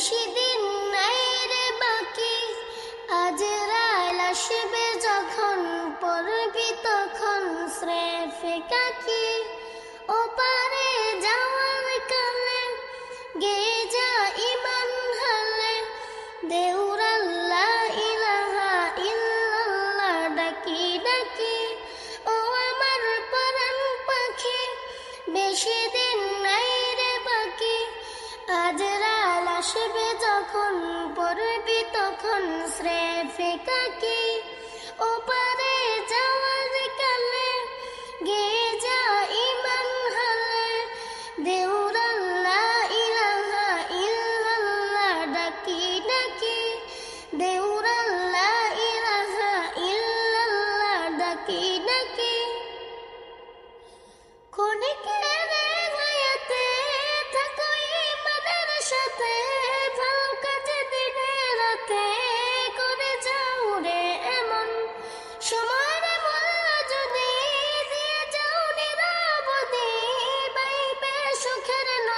বেশি যখন পড়বি তখন স্রেফে কাকি? ওপারে যাওয়ার কালে গে যা ইমান হালে। দেউর আল্লাহ ইলাহা ইল্লাল্লাহ ডাকি ডাকি। দেউর আল্লাহ ইলাহা ইল্লাল্লাহ ডাকি ডাকি। ক্ষণিকের গায়াতে থাকো ইমানের সাথে।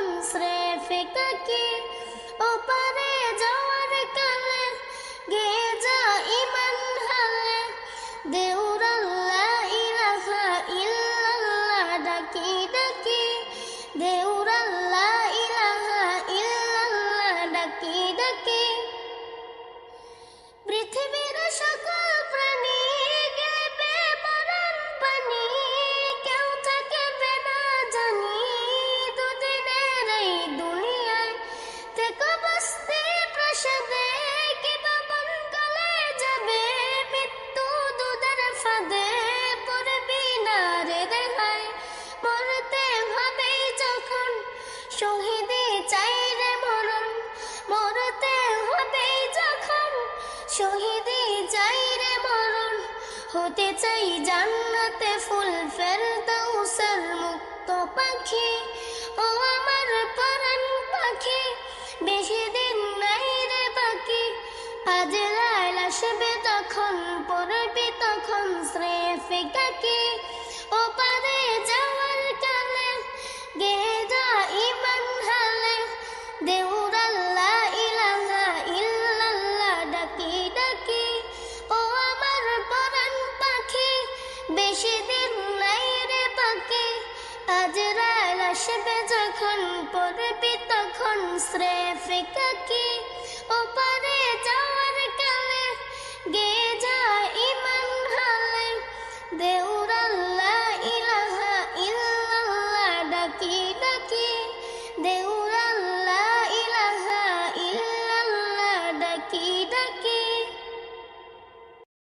তখন স্রেফে কাকি ওপারে যাওয়ার কালে গে যা ইমান হালে দেউর আল্লাহ ইলাহা ইল্লাল্লাহ ডাকি ডাকি দেউর আল্লাহ ইলাহা ইল্লাল্লাহ ডাকি ডাকি। শহীদে চাই রে মরণ, হতে চাই জান্নাতে ফুল ফেরদাউসের মুক্ত পাখি। ও আমার পরাণ পাখি, বেশি দিন নাই রে বাকি। আজ লাল আসবে তখন পড়বি তখন শ্রেফে কাকি। বেশি দিন নাই রে বাকি আজ রাল আসবে যখন, পড়বি তখন শ্রেফিকা কাকি ও পা